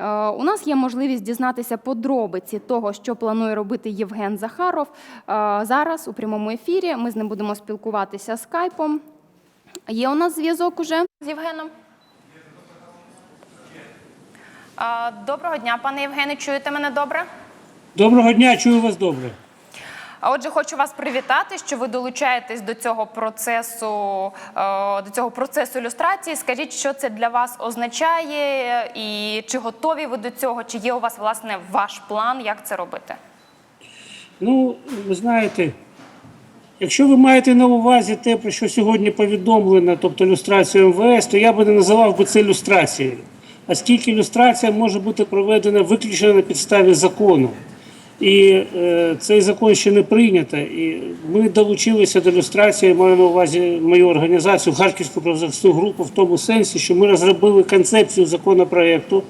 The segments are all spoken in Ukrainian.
Е, У нас є можливість дізнатися подробиці того, що планує робити Євген Захаров. Е, Зараз у прямому ефірі ми з ним будемо спілкуватися скайпом. Є у нас зв'язок уже з Євгеном? Е, Доброго дня, пане Євгене. Чуєте мене добре? Доброго дня, чую вас добре. А отже, хочу вас привітати, що ви долучаєтесь до цього процесу, е, до цього процесу ілюстрації. Скажіть, що це для вас означає, і чи готові ви до цього? Чи є у вас власне ваш план, як це робити? Ну, ви знаєте, якщо ви маєте на увазі те, про що сьогодні повідомлено, тобто ілюстрацію МВС, то я би не називав би це ілюстрацією, оскільки ілюстрація може бути проведена виключно на підставі закону. І е, цей закон ще не прийнято. І ми долучилися до ілюстрації, маю на увазі мою організацію, Харківську правозахисну групу, в тому сенсі, що ми розробили концепцію законопроекту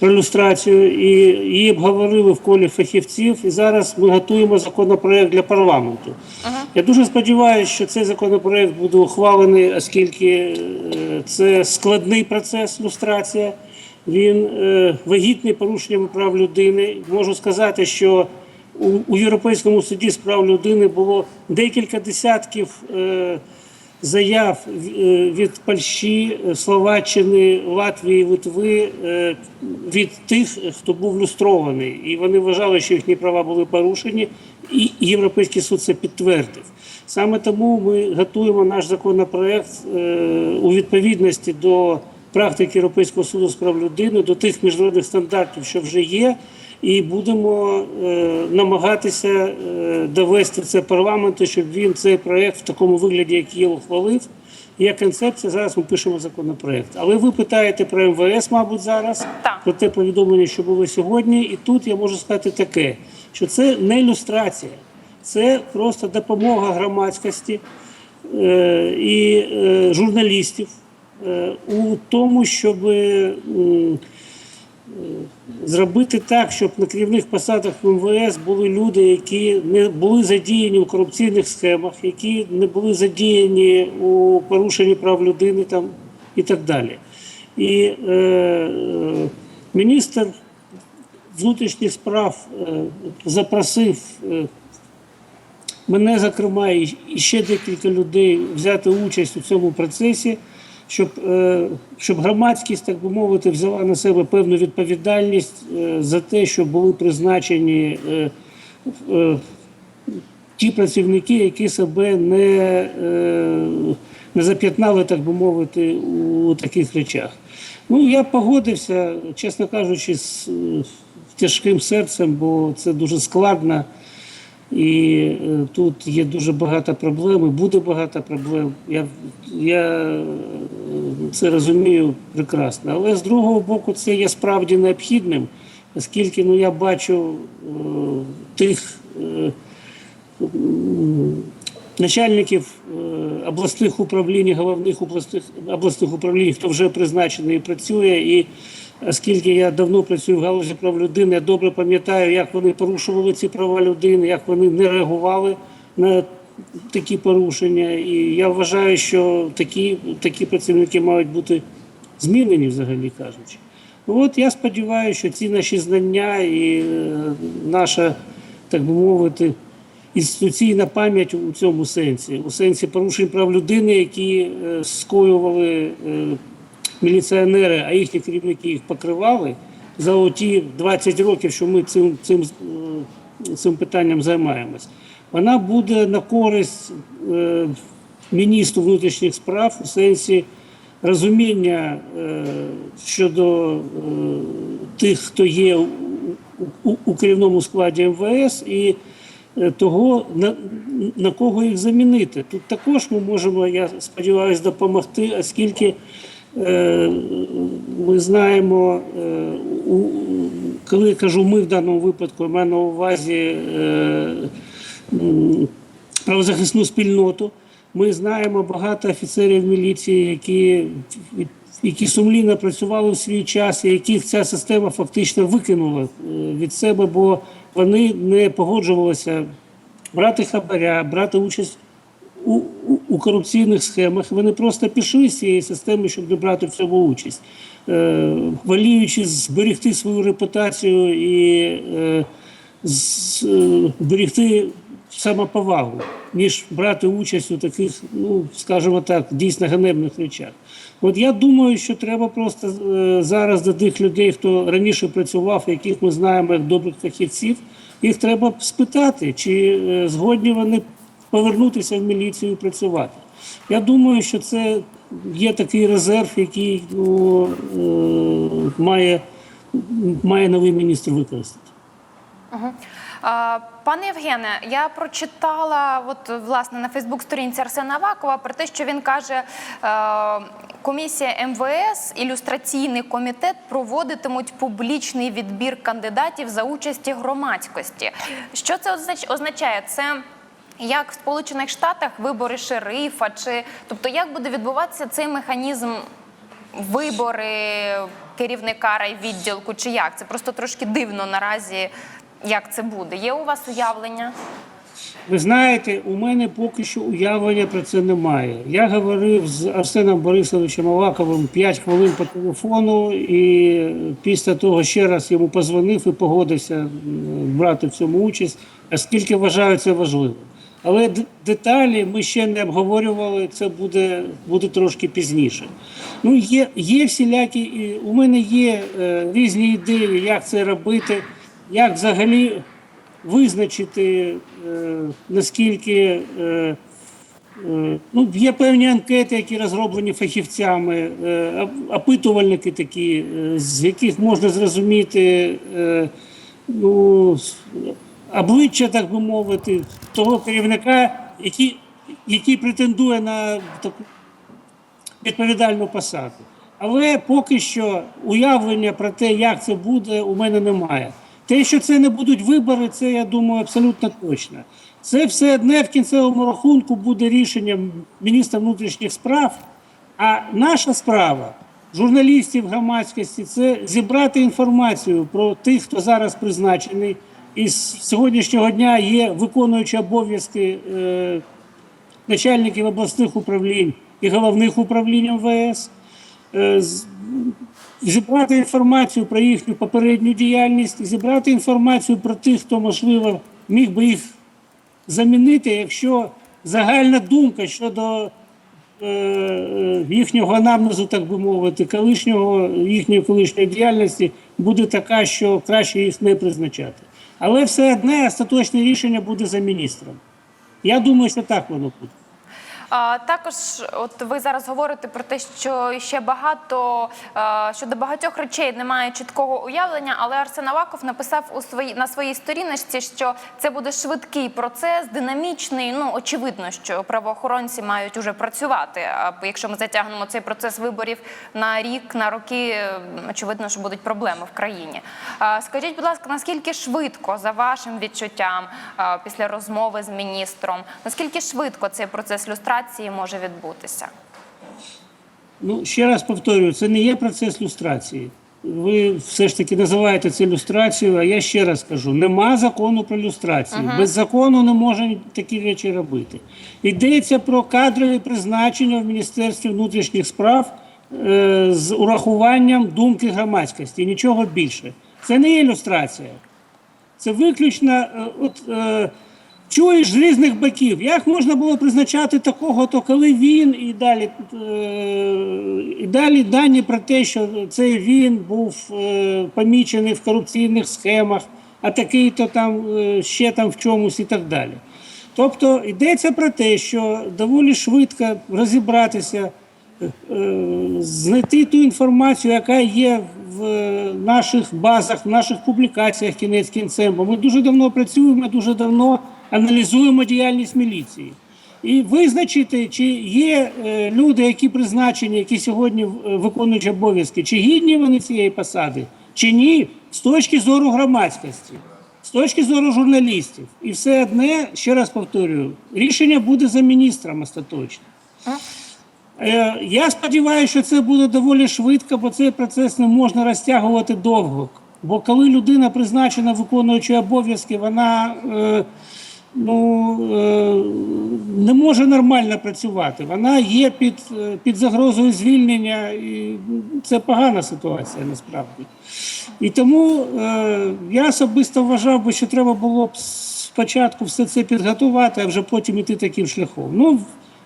про ілюстрацію і її обговорили в колі фахівців. І зараз ми готуємо законопроект для парламенту. Я дуже сподіваюся, що цей законопроект буде ухвалений, оскільки е, це складний процес ілюстрація. Він е, вагітний порушенням прав людини. Можу сказати, що у, Європейському суді з прав людини було декілька десятків. Е, заяв е, від Польщі, Словаччини, Латвії, Литви від тих, хто був люстрований, і вони вважали, що їхні права були порушені, і Європейський суд це підтвердив. Саме тому ми готуємо наш законопроект у відповідності до практики Європейського суду з прав людини, до тих міжнародних стандартів, що вже є. І будемо е, намагатися е, довести це парламенту, щоб він цей проект в такому вигляді, як є, ухвалив. Є концепція. Зараз ми пишемо законопроект. Але ви питаєте про МВС, мабуть, зараз Так. про те повідомлення, що було сьогодні. І тут я можу сказати таке, що це не ілюстрація, це просто допомога громадськості е, і е, журналістів у тому, щоб. зробити так, щоб на керівних посадах МВС були люди, які не були задіяні у корупційних схемах, які не були задіяні у порушенні прав людини там і так далі. І е, е, міністр внутрішніх справ е, запросив е, мене, зокрема, і ще декілька людей взяти участь у цьому процесі, щоб, е, щоб громадськість, так би мовити, взяла на себе певну відповідальність е, за те, щоб були призначені е, ті працівники, які себе не, не зап'ятнали, так би мовити, у таких речах. Ну, я погодився, чесно кажучи, з тяжким серцем, бо це дуже складно. І е, тут є дуже багато проблем, і буде багато проблем. Я, я е, це розумію прекрасно. Але з другого боку, це є справді необхідним, оскільки ну, я бачу е, тих е, начальників е, обласних управлінь, головних обласних, обласних управлінь, хто вже призначений і працює. І оскільки я давно працюю в галузі прав людини, я добре пам'ятаю, як вони порушували ці права людини, як вони не реагували на такі порушення. І я вважаю, що такі, такі працівники мають бути змінені, взагалі кажучи. От я сподіваюся, що ці наші знання і е, наша, так би мовити, інституційна пам'ять у цьому сенсі, у сенсі порушень прав людини, які е, скоювали е, міліціонери, а їхні керівники їх покривали за оті 20 років, що ми цим, цим, е, цим питанням займаємось. Вона буде на користь е, міністру внутрішніх справ у сенсі розуміння е, щодо е, тих, хто є у, у, у керівному складі МВС, і е, того, на, на кого їх замінити. Тут також ми можемо, я сподіваюся, допомогти, оскільки ми знаємо, е, коли я кажу ми в даному випадку, я маю на увазі е, правозахисну спільноту. Ми знаємо багато офіцерів міліції, які, які сумлінно працювали в свій час, і яких ця система фактично викинула е, від себе, бо вони не погоджувалися брати хабаря, брати участь у, у, у корупційних схемах. Вони просто пішли з цієї системи, щоб не брати в цьому участь, е, воліючи зберегти свою репутацію і е, е, зберегти самоповагу, ніж брати участь у таких, ну скажімо так, дійсно ганебних речах. От я думаю, що треба просто е, зараз до тих людей, хто раніше працював, яких ми знаємо як добрих фахівців, їх треба спитати, чи е, згодні вони повернутися в міліцію і працювати. Я думаю, що це є такий резерв, який ну, е, має, має новий міністр використати. Пане Євгене, я прочитала от власне на Фейсбук-сторінці Арсена Авакова про те, що він каже, е, комісія МВС, ілюстраційний комітет проводитимуть публічний відбір кандидатів за участі громадськості. Що це означає? Це як в Сполучених Штатах вибори шерифа, чи тобто як буде відбуватися цей механізм вибори керівника райвідділку, чи як? Це просто трошки дивно наразі, як це буде. Є у вас уявлення? Ви знаєте, у мене поки що уявлення про це немає. Я говорив з Арсеном Борисовичем Аваковим 5 хвилин по телефону, і після того ще раз йому позвонив і погодився брати в цьому участь, оскільки вважаю це важливим. Але деталі ми ще не обговорювали, це буде, буде трошки пізніше. Ну, є, є всілякі, у мене є е, різні ідеї, як це робити, як взагалі визначити, е, наскільки е, е, ну, є певні анкети, які розроблені фахівцями, е, опитувальники такі, е, з яких можна зрозуміти е, ну, обличчя, так би мовити, того керівника, який, який претендує на таку відповідальну посаду. Але поки що уявлення про те, як це буде, у мене немає. Те, що це не будуть вибори, це я думаю абсолютно точно. Це все одне в кінцевому рахунку буде рішенням міністра внутрішніх справ. А наша справа, журналістів громадськості, це зібрати інформацію про тих, хто зараз призначений. І з сьогоднішнього дня є виконуючі обов'язки е, начальників обласних управлінь і головних управлінь МВС, е, зібрати інформацію про їхню попередню діяльність, зібрати інформацію про тих, хто, можливо, міг би їх замінити, якщо загальна думка щодо е, е, їхнього анамнезу, так би мовити, колишнього, їхньої колишньої діяльності буде така, що краще їх не призначати. Але все одне остаточне рішення буде за міністром. Я думаю, що так воно буде. Також, от ви зараз говорите про те, що ще багато щодо багатьох речей немає чіткого уявлення, але Арсен Аваков написав у своїй на своїй сторіночці, що це буде швидкий процес, динамічний. Ну очевидно, що правоохоронці мають уже працювати. А якщо ми затягнемо цей процес виборів на рік, на роки, очевидно, що будуть проблеми в країні. Скажіть, будь ласка, наскільки швидко, за вашим відчуттям, після розмови з міністром, наскільки швидко цей процес люстрації може відбутися? Ну, ще раз повторюю, це не є процес люстрації. Ви все ж таки називаєте це люстрацією, а я ще раз кажу: нема закону про люстрацію. Без закону не можна такі речі робити. Йдеться про кадрові призначення в Міністерстві внутрішніх справ е, з урахуванням думки громадськості. Нічого більше. Це не є люстрація. Це виключно е, от, е, чуєш з різних боків. Як можна було призначати такого, то коли він і далі, е, і далі дані про те, що цей він був е, помічений в корупційних схемах, а такий-то там е, ще там в чомусь і так далі. Тобто йдеться про те, що доволі швидко розібратися, знайти ту інформацію, яка є в наших базах, в наших публікаціях кінець кінцем. Бо ми дуже давно працюємо, дуже давно аналізуємо діяльність міліції. І визначити, чи є е, люди, які призначені, які сьогодні е, виконують обов'язки, чи гідні вони цієї посади, чи ні, з точки зору громадськості, з точки зору журналістів. І все одне, ще раз повторюю, рішення буде за міністром остаточно. Е, Я сподіваюся, що це буде доволі швидко, бо цей процес не можна розтягувати довго. Бо коли людина призначена виконуючи обов'язки, вона е, ну, е, не може нормально працювати. Вона є під, е, під загрозою звільнення, і це погана ситуація насправді. І тому е, я особисто вважав би, що треба було б спочатку все це підготувати, а вже потім іти таким шляхом. Ну,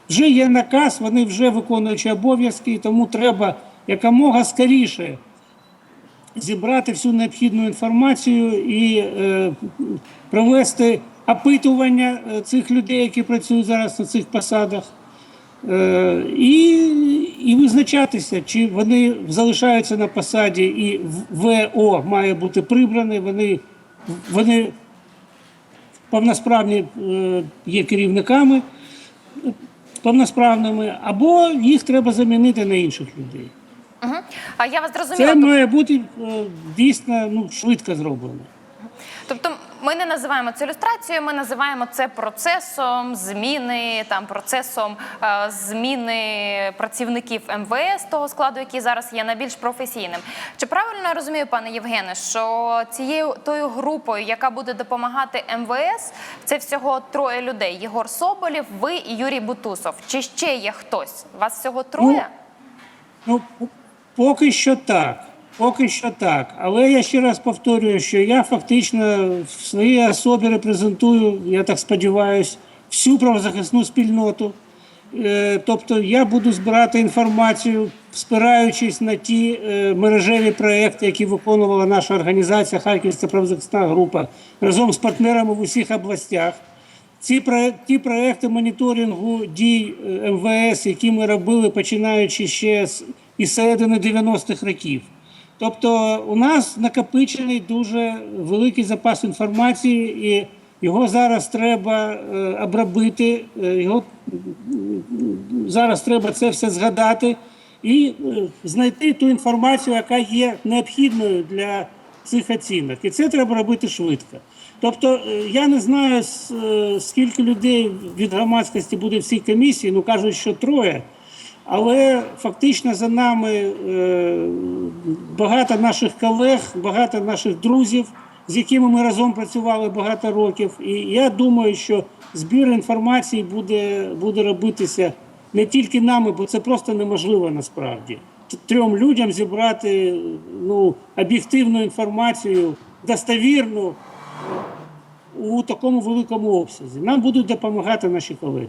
вже є наказ, вони вже виконуючи обов'язки, і тому треба якомога скоріше зібрати всю необхідну інформацію і е, провести опитування е, цих людей, які працюють зараз на цих посадах, е, і, і визначатися, чи вони залишаються на посаді, і ВО має бути прибраний, вони, вони повносправні е, є керівниками повносправними, або їх треба замінити на інших людей. Угу. А я вас Це має бути дійсно ну, швидко зроблено. Тобто ми не називаємо це ілюстрацією, ми називаємо це процесом зміни, там процесом е, зміни працівників МВС, того складу, який зараз є, на більш професійним. Чи правильно я розумію, пане Євгене, що цією тою групою, яка буде допомагати МВС, це всього троє людей: Єгор Соболєв, ви і Юрій Бутусов. Чи ще є хтось? Вас всього троє? Ну, п- поки що так. Поки що так. Але я ще раз повторюю, що я фактично в своїй особі репрезентую, я так сподіваюся, всю правозахисну спільноту. Е, Тобто я буду збирати інформацію, спираючись на ті е, мережеві проекти, які виконувала наша організація Харківська правозахисна група разом з партнерами в усіх областях. Ці ті проекти моніторингу дій е, МВС, які ми робили починаючи ще з із середини 90-х років. Тобто у нас накопичений дуже великий запас інформації, і його зараз треба е, обробити, е, його зараз треба це все згадати і е, знайти ту інформацію, яка є необхідною для цих оцінок. І це треба робити швидко. Тобто, я не знаю, скільки людей від громадськості буде в цій комісії, ну кажуть, що троє. Але фактично за нами е, багато наших колег, багато наших друзів, з якими ми разом працювали багато років. І я думаю, що збір інформації буде, буде робитися не тільки нами, бо це просто неможливо насправді. Трьом людям зібрати ну, об'єктивну інформацію, достовірну у такому великому обсязі. Нам будуть допомагати наші колеги.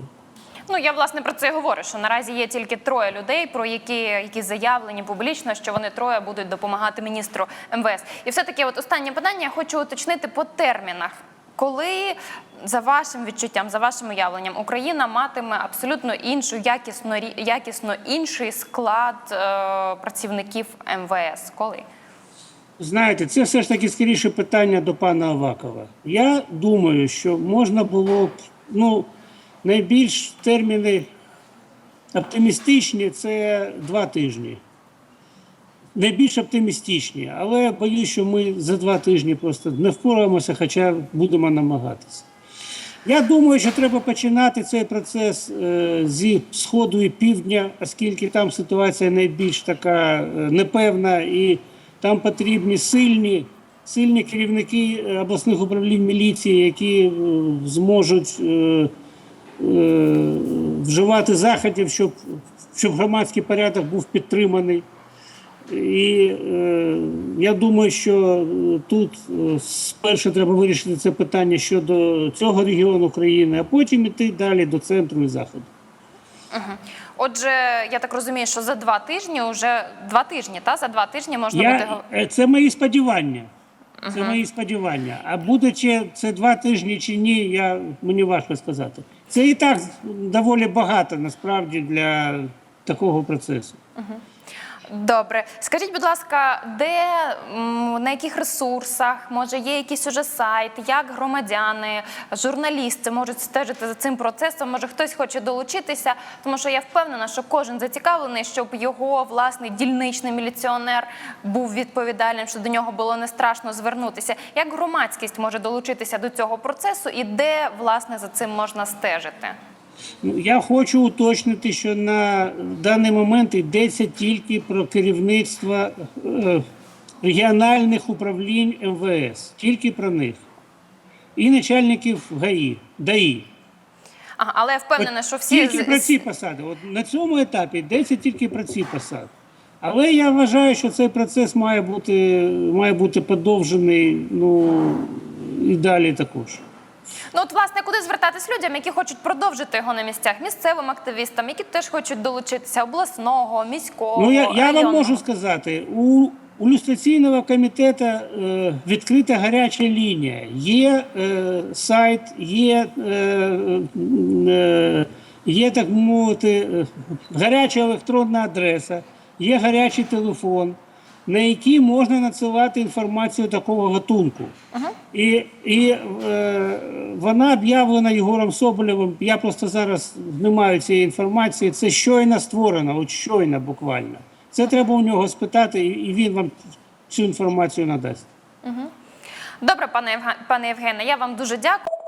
Ну я власне про це і говорю. Що наразі є тільки троє людей, про які, які заявлені публічно, що вони троє будуть допомагати міністру МВС. І все таки, от останнє питання я хочу уточнити по термінах. Коли за вашим відчуттям, за вашим уявленням, Україна матиме абсолютно іншу якісно якісно інший склад е, працівників МВС? Коли? Знаєте, це все ж таки скоріше питання до пана Авакова. Я думаю, що можна було б, ну, найбільш терміни оптимістичні це два тижні. Найбільш оптимістичні, але я боюсь, що ми за два тижні просто не впораємося, хоча будемо намагатися. Я думаю, що треба починати цей процес е, зі сходу і півдня, оскільки там ситуація найбільш така е, непевна, і там потрібні сильні, сильні керівники обласних управлінь міліції, які е, зможуть е, вживати заходів, щоб, щоб громадський порядок був підтриманий. І е, я думаю, що е, тут е, спершу треба вирішити це питання щодо цього регіону країни, а потім іти далі до центру і заходу. Отже, я так розумію, що за два тижні вже два тижні, та за два тижні можна буде Я, е, це мої сподівання. Це мої сподівання. А буде чи це два тижні чи ні, я, мені важко сказати. Це і так доволі багато насправді для такого процесу. Добре, скажіть, будь ласка, де на яких ресурсах, може, є якийсь уже сайт, як громадяни, журналісти можуть стежити за цим процесом? Може, хтось хоче долучитися, тому що я впевнена, що кожен зацікавлений, щоб його власний дільничний міліціонер був відповідальним, що до нього було не страшно звернутися. Як громадськість може долучитися до цього процесу, і де власне за цим можна стежити? Ну, Я хочу уточнити, що на даний момент йдеться тільки про керівництво е, регіональних управлінь МВС, тільки про них. і начальників ГАІ, ДАІ. Ага, але я впевнена, що всі Тільки про ці посади. От на цьому етапі йдеться тільки про ці посади. Але я вважаю, що цей процес має бути, має бути подовжений ну, і далі також. Ну, от, власне, куди звертатись людям, які хочуть продовжити його на місцях, місцевим активістам, які теж хочуть долучитися обласного, міського, Ну, я, я вам можу сказати, у, у люстраційного комітету е, відкрита гаряча лінія. Є е, сайт, є, е, е, є, так мовити, гаряча електронна адреса, є гарячий телефон, на який можна надсилати інформацію такого гатунку. І, і е, вона об'явлена Єгором Соболєвим. Я просто зараз не маю цієї інформації. Це щойно створено, от щойно буквально. Це треба у нього спитати, і, він вам цю інформацію надасть. Добре, пане Євга- пане Євгене, я вам дуже дякую.